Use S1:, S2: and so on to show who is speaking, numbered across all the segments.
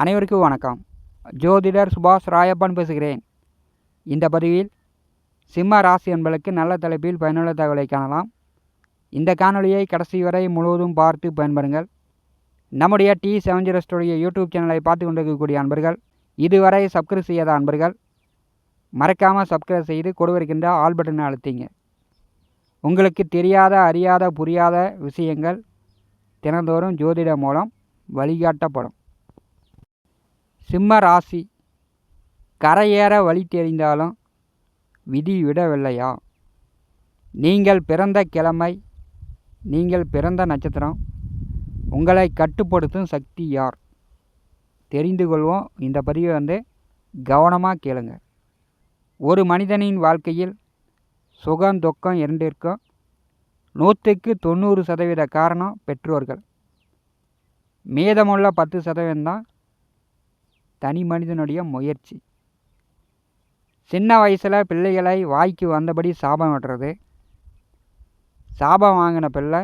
S1: அனைவருக்கும் வணக்கம். ஜோதிடர் சுபாஷ் ராயப்பன் பேசுகிறேன். இந்த பதிவில் சிம்ம ராசி என்பதற்கு நல்ல தலைப்பில் பயனுள்ள தகவலை காணலாம். இந்த காணொலியை கடைசி வரை முழுவதும் பார்த்து பயன்பெறுங்கள். நம்முடைய T seven zero studio YouTube சேனலை பார்த்து கொண்டிருக்கக்கூடிய அன்பர்கள் இதுவரை சப்ஸ்கிரைப் செய்யாத அன்பர்கள் மறக்காமல் சப்ஸ்கிரைப் செய்து கொடுவிருக்கின்ற ஆல் பட்டனை அழுத்திங்க. உங்களுக்கு தெரியாத அறியாத புரியாத விஷயங்கள் தினந்தோறும் ஜோதிட மூலம் வழிகாட்டப்படும். சிம்ம ராசி. கரையேற வழி தெரிந்தாலும் விதி விடவில்லையா? நீங்கள் பிறந்த கிழமை நீங்கள் பிறந்த நட்சத்திரம் உங்களை கட்டுப்படுத்தும் சக்தி யார்? தெரிந்து கொள்வோம். இந்த பதிவை வந்து கவனமாக கேளுங்க. ஒரு மனிதனின் வாழ்க்கையில் சுகம் துக்கம் இரண்டிற்கும் நூற்றுக்கு தொண்ணூறு சதவீத காரணம் பெற்றோர்கள். மீதமுள்ள பத்து சதவீதம் தான் தனி மனிதனுடைய முயற்சி. சின்ன வயசில் பிள்ளைகளை வாய்க்கு வந்தபடி சாபம் விடுறது சாபம் வாங்கின பிள்ளை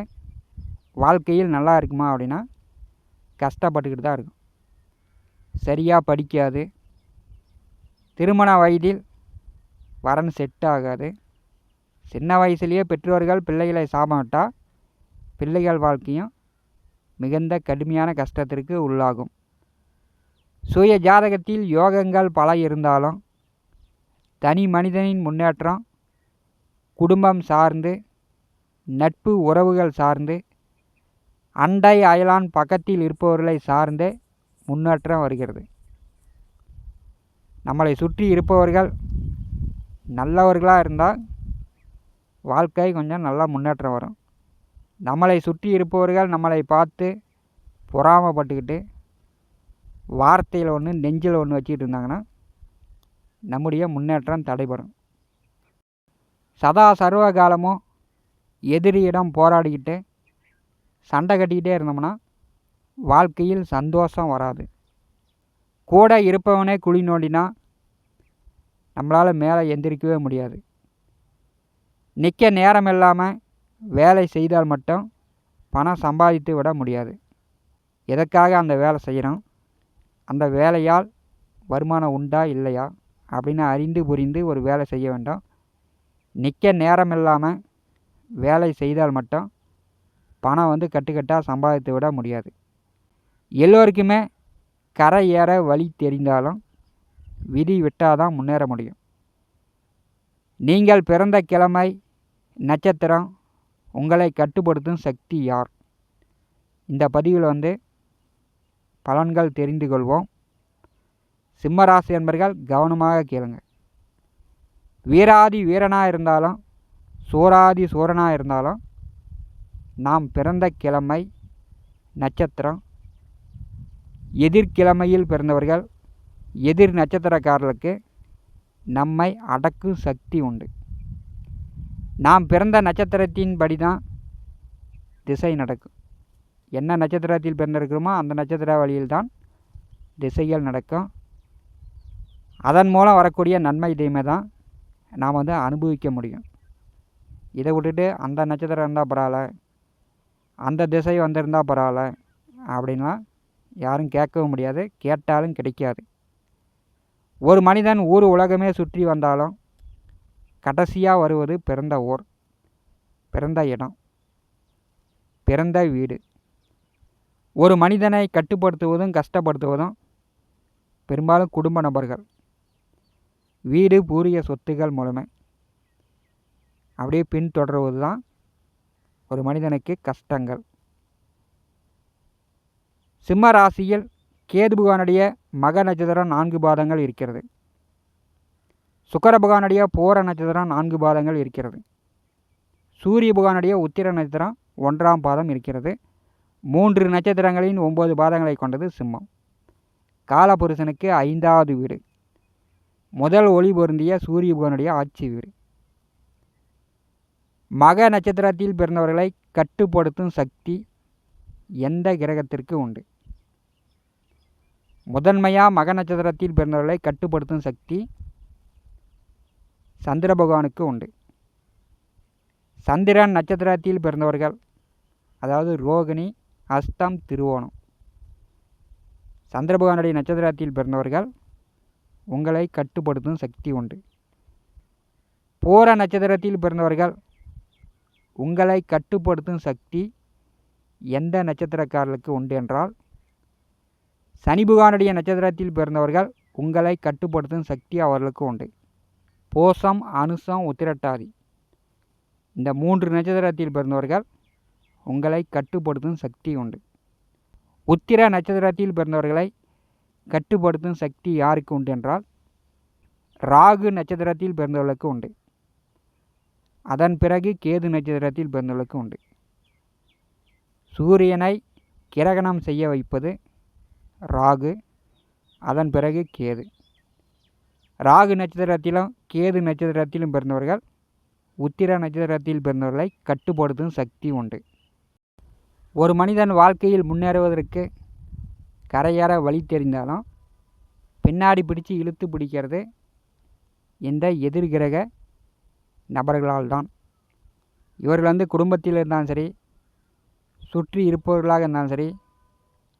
S1: வாழ்க்கையில் நல்லா இருக்குமா அப்படின்னா கஷ்டப்பட்டுக்கிட்டு தான் இருக்கும். சரியாக படிக்காது. திருமண வயதில் வரன் செட் ஆகாது. சின்ன வயசுலேயே பெற்றோர்கள் பிள்ளைகளை சாபம் விட்டால் பிள்ளைகள் வாழ்க்கையும் மிகுந்த கடுமையான கஷ்டத்திற்கு உள்ளாகும். சுய ஜாதகத்தில் யோகங்கள் பல இருந்தாலும் தனி மனிதனின் முன்னேற்றம் குடும்பம் சார்ந்து நட்பு உறவுகள் சார்ந்து அண்டை அயலான் பக்கத்தில் இருப்பவர்களை சார்ந்தே முன்னேற்றம் வருகிறது. நம்மளை சுற்றி இருப்பவர்கள் நல்லவர்களாக இருந்தால் வாழ்க்கை கொஞ்சம் நல்லா முன்னேற்றம் வரும். நம்மளை சுற்றி இருப்பவர்கள் நம்மளை பார்த்து பொறாமப்பட்டுக்கிட்டு வார்த்தையில் ஒன்று நெஞ்சில் ஒன்று வச்சுக்கிட்டு இருந்தாங்கன்னா நம்முடைய முன்னேற்றம் தடைபடும். சதா சர்வ காலமும் எதிரியிடம் போராடிக்கிட்டு சண்டை கட்டிக்கிட்டே இருந்தோம்னா வாழ்க்கையில் சந்தோஷம் வராது. கூட இருப்பவனே குழி நோண்டினா நம்மளால் மேலே எந்திரிக்கவே முடியாது. நிற்க நேரம் இல்லாமல் வேலை செய்தால் மட்டும் பணம் சம்பாதித்து விட முடியாது. எதற்காக அந்த வேலை செய்கிறோம் அந்த வேலையால் வருமானம் உண்டா இல்லையா அப்படின்னு அறிந்து புரிந்து ஒரு வேலை செய்ய வேண்டும். நிற்க நேரம் இல்லாமல் வேலை செய்தால் மட்டும் பணம் வந்து கட்டுக்கட்டாக சம்பாதித்து விட முடியாது. எல்லோருக்குமே கரை ஏற வழி தெரிந்தாலும் விதி விட்டால் தான் முன்னேற முடியும். நீங்கள் பிறந்த கிழமை நட்சத்திரம் உங்களை கட்டுப்படுத்தும் சக்தி யார்? இந்த பதிவில் வந்து பலன்கள் தெரிந்து கொள்வோம். சிம்மராசி என்பர்கள் கவனமாக கேளுங்க. வீராதி வீரனாக இருந்தாலும் சூராதி சூரனாக இருந்தாலும் நாம் பிறந்த கிழமை நட்சத்திரம் எதிர்கிழமையில் பிறந்தவர்கள் எதிர் நட்சத்திரக்காரர்களுக்கு நம்மை அடக்கும் சக்தி உண்டு. நாம் பிறந்த நட்சத்திரத்தின்படி தான் திசை நடக்கும். என்ன நட்சத்திரத்தில் பிறந்திருக்கிறோமோ அந்த நட்சத்திர வழியில் தான் திசைகள் நடக்கும். அதன் மூலம் வரக்கூடிய நன்மை தீமை தான் நாம் வந்து அனுபவிக்க முடியும். இதை விட்டுட்டு அந்த நட்சத்திரம் இருந்தால் பரவாயில்ல அந்த திசை வந்திருந்தால் பரவாயில்ல அப்படின்லாம் யாரும் கேட்கவும் முடியாது கேட்டாலும் கிடைக்காது. ஒரு மனிதன் ஊர் உலகமே சுற்றி வந்தாலும் கடைசியாக வருவது பிறந்த ஊர் பிறந்த இடம் பிறந்த வீடு. ஒரு மனிதனை கட்டுப்படுத்துவதும் கஷ்டப்படுத்துவதும் பெரும்பாலும் குடும்ப நபர்கள். வீடு பூரிய சொத்துகள் மூலமே. அப்படியே பின்தொடர்வது தான் ஒரு மனிதனுக்கு கஷ்டங்கள். சிம்ம ராசியில் கேது பகவானுடைய மக நட்சத்திரம் நான்கு பாதங்கள் இருக்கிறது. சுக்கர பகவானுடைய போர நட்சத்திரம் நான்கு பாதங்கள் இருக்கிறது. சூரிய பகவானுடைய உத்திர நட்சத்திரம் ஒன்றாம் பாதம் இருக்கிறது. மூன்று நட்சத்திரங்களின் ஒம்பது பாதங்களை கொண்டது சிம்மம். காலபுருஷனுக்கு ஐந்தாவது வீடு. முதல் ஒளி பொருந்திய சூரிய ஆட்சி வீடு. மக நட்சத்திரத்தில் பிறந்தவர்களை கட்டுப்படுத்தும் சக்தி எந்த கிரகத்திற்கு உண்டு? முதன்மையாக மக நட்சத்திரத்தில் பிறந்தவர்களை கட்டுப்படுத்தும் சக்தி சந்திர பகவானுக்கு உண்டு. சந்திரன் நட்சத்திரத்தில் பிறந்தவர்கள் அதாவது ரோகிணி அஸ்தம் திருவோணம். சந்திரபகவானுடைய நட்சத்திரத்தில் பிறந்தவர்கள் உங்களை கட்டுப்படுத்தும் சக்தி உண்டு. போர நட்சத்திரத்தில் பிறந்தவர்கள் உங்களை கட்டுப்படுத்தும் சக்தி எந்த நட்சத்திரக்காரர்களுக்கு உண்டு என்றால் சனிபகவானுடைய நட்சத்திரத்தில் பிறந்தவர்கள் உங்களை கட்டுப்படுத்தும் சக்தி அவர்களுக்கு உண்டு. போசம் அனுசம் உத்திரட்டாதி. இந்த மூன்று நட்சத்திரத்தில் பிறந்தவர்கள் உங்களை கட்டுப்படுத்தும் சக்தி உண்டு. உத்திர நட்சத்திரத்தில் பிறந்தவர்களை கட்டுப்படுத்தும் சக்தி யாருக்கு உண்டு என்றால் ராகு நட்சத்திரத்தில் பிறந்தவர்களுக்கு உண்டு. அதன் பிறகு கேது நட்சத்திரத்தில் பிறந்தவர்களுக்கு உண்டு. சூரியனை கிரகணம் செய்ய வைப்பது ராகு அதன் பிறகு கேது. ராகு நட்சத்திரத்திலும் கேது நட்சத்திரத்திலும் பிறந்தவர்கள் உத்திர நட்சத்திரத்தில் பிறந்தவர்களை கட்டுப்படுத்தும் சக்தி உண்டு. ஒரு மனிதன் வாழ்க்கையில் முன்னேறுவதற்கு கரையேற வழி தெரிந்தாலும் பின்னாடி பிடிச்சு இழுத்து பிடிக்கிறது இந்த எதிர்கிரக நபர்களால் தான் இவர்கள் வந்து குடும்பத்தில் இருந்தாலும் சரி சுற்றி இருப்பவர்களாக இருந்தாலும் சரி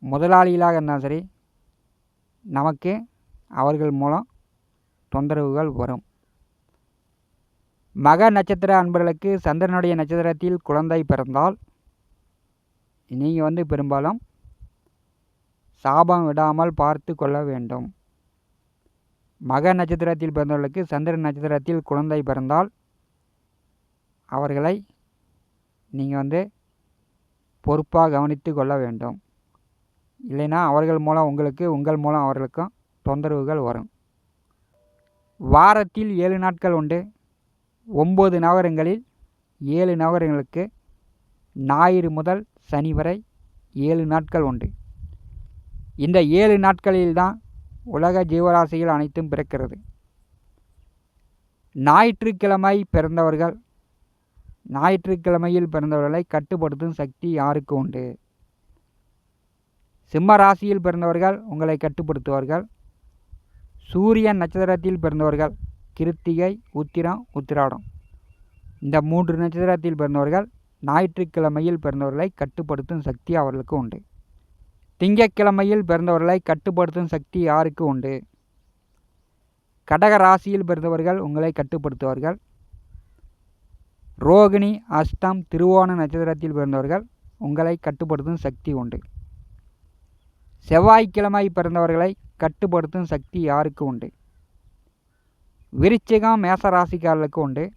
S1: முதலாளிகளாக இருந்தாலும் சரி நமக்கு அவர்கள் மூலம் தொந்தரவுகள் வரும். மக நட்சத்திர அன்பர்களுக்கு சந்திரனுடைய நட்சத்திரத்தில் குழந்தை பிறந்தால் நீங்கள் வந்து பெரும்பாலும் சாபம் விடாமல் பார்த்து கொள்ள வேண்டும். மக நட்சத்திரத்தில் பிறந்தவர்களுக்கு சந்திர நட்சத்திரத்தில் குழந்தை பிறந்தால் அவர்களை நீங்கள் வந்து பொறுப்பாக கவனித்து கொள்ள வேண்டும். இல்லைன்னா அவர்கள் மூலம் உங்களுக்கு உங்கள் மூலம் அவர்களுக்கும் தொந்தரவுகள் வரும். வாரத்தில் ஏழு நாட்கள் உண்டு. ஒம்பது நகரங்களில் ஏழு நகரங்களுக்கு ஞாயிறு முதல் சனி வரை ஏழு நாட்கள் உண்டு. இந்த ஏழு நாட்களில்தான் உலக ஜீவராசிகள் அனைத்தும் பிறக்கிறது. ஞாயிற்றுக்கிழமை பிறந்தவர்கள் ஞாயிற்றுக்கிழமையில் பிறந்தவர்களை கட்டுப்படுத்தும் சக்தி யாருக்கு உண்டு? சிம்ம ராசியில் பிறந்தவர்கள் உங்களை கட்டுப்படுத்துவார்கள். சூரியன் நட்சத்திரத்தில் பிறந்தவர்கள் கிருத்திகை உத்திரம் உத்திராடம். இந்த மூன்று நட்சத்திரத்தில் பிறந்தவர்கள் ஞாயிற்றுக்கிழமையில் பிறந்தவர்களை கட்டுப்படுத்தும் சக்தி அவர்களுக்கு உண்டு. திங்கக்கிழமையில் பிறந்தவர்களை கட்டுப்படுத்தும் சக்தி யாருக்கு உண்டு? கடக ராசியில் பிறந்தவர்கள் உங்களை கட்டுப்படுத்துவார்கள். ரோகிணி அஸ்தம் திருவோண நட்சத்திரத்தில் பிறந்தவர்கள் உங்களை கட்டுப்படுத்தும் சக்தி உண்டு. செவ்வாய்க்கிழமை பிறந்தவர்களை கட்டுப்படுத்தும் சக்தி யாருக்கு உண்டு? விருச்சிகம் மேசராசிக்காரர்களுக்கு உண்டு.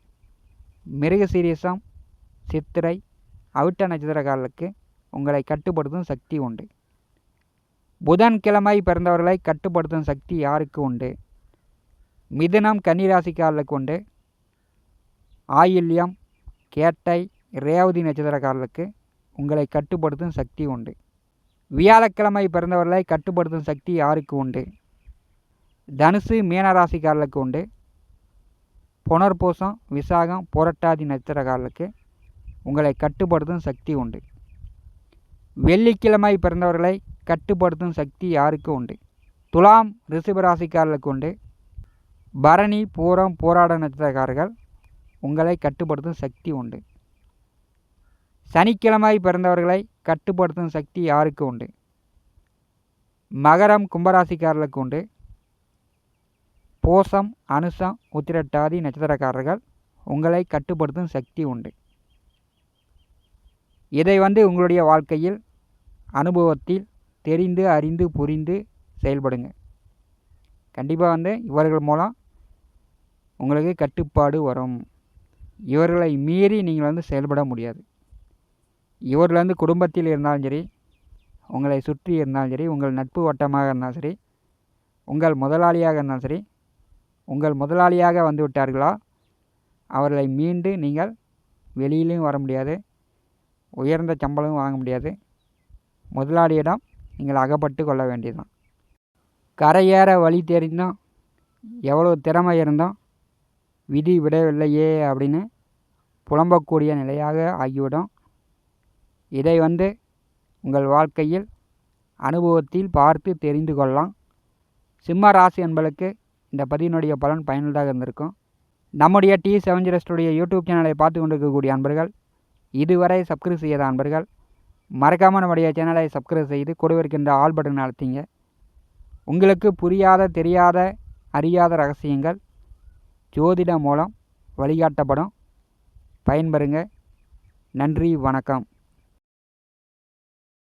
S1: மிருகசீரியசம் சித்திரை அவிட்ட நட்சத்திரக்காரர்களுக்கு உங்களை கட்டுப்படுத்தும் சக்தி உண்டு. புதன்கிழமை பிறந்தவர்களை கட்டுப்படுத்தும் சக்தி யாருக்கு உண்டு? மிதுனம் கன்னிராசிக்காரர்களுக்கு உண்டு. ஆயில்யம் கேட்டை ரேவதி நட்சத்திரக்காரர்களுக்கு உங்களை கட்டுப்படுத்தும் சக்தி உண்டு. வியாழக்கிழமை பிறந்தவர்களை கட்டுப்படுத்தும் சக்தி யாருக்கு உண்டு? தனுசு மீனராசிக்காரர்களுக்கு உண்டு. புனர்பூசம் விசாகம் புரட்டாதி நட்சத்திரக்காரர்களுக்கு உங்களை கட்டுப்படுத்தும் சக்தி உண்டு. வெள்ளிக்கிழமை பிறந்தவர்களை கட்டுப்படுத்தும் சக்தி யாருக்கு உண்டு? துலாம் ரிஷபராசிக்காரர்களுக்கு உண்டு. பரணி பூரம் போராட நட்சத்திரக்காரர்கள் உங்களை கட்டுப்படுத்தும் சக்தி உண்டு. சனிக்கிழமை பிறந்தவர்களை கட்டுப்படுத்தும் சக்தி யாருக்கு உண்டு? மகரம் கும்பராசிக்காரர்களுக்கு உண்டு. போசம் அனுசம் உத்திரட்டாதி நட்சத்திரக்காரர்கள் உங்களை கட்டுப்படுத்தும் சக்தி உண்டு. இதை வந்து உங்களுடைய வாழ்க்கையில் அனுபவத்தில் தெரிந்து அறிந்து புரிந்து செயல்படுங்க. கண்டிப்பாக வந்து இவர்கள் மூலம் உங்களுக்கு கட்டுப்பாடு வரும். இவர்களை மீறி நீங்கள் வந்து செயல்பட முடியாது. இவர்கள் வந்து குடும்பத்தில் இருந்தாலும் சரி உங்களை சுற்றி இருந்தாலும் சரி உங்கள் நட்பு வட்டமாக இருந்தாலும் சரி உங்கள் முதலாளியாக இருந்தாலும் சரி உங்கள் முதலாளியாக வந்து விட்டார்களா அவர்களை மீண்டு நீங்கள் வெளியிலையும் வர முடியாது. உயர்ந்த சம்பளமும் வாங்க முடியாது. முதலாளியிடம் நீங்கள் அகப்பட்டு கொள்ள வேண்டியதுதான். கரையேற வழி தெரிந்தும் எவ்வளோ திறமை இருந்தும் விதி விடவில்லையே அப்படின்னு புலம்பக்கூடிய நிலையாக ஆகிவிடும். இதை வந்து உங்கள் வாழ்க்கையில் அனுபவத்தில் பார்த்து தெரிந்து கொள்ளலாம். சிம்ம ராசி என்பளுக்கு இந்த பதிவினுடைய பலன் பயனுள்ளதாக இருந்திருக்கும். நம்முடைய டி செவன் யூடியூப் சேனலை பார்த்து கொண்டிருக்கக்கூடிய அன்பர்கள் இதுவரை சப்ஸ்கிரைப் செய்யாத அன்பர்கள் மறக்காமல் நம்முடைய சேனலை சப்ஸ்கிரைப் செய்து கொடுவிருக்கின்ற ஆல் பட்டன் அழுத்திங்க. உங்களுக்கு புரியாத தெரியாத அறியாத ரகசியங்கள் ஜோதிடம் மூலம் வழிகாட்டப்படும். பயன்பெறுங்க. நன்றி வணக்கம்.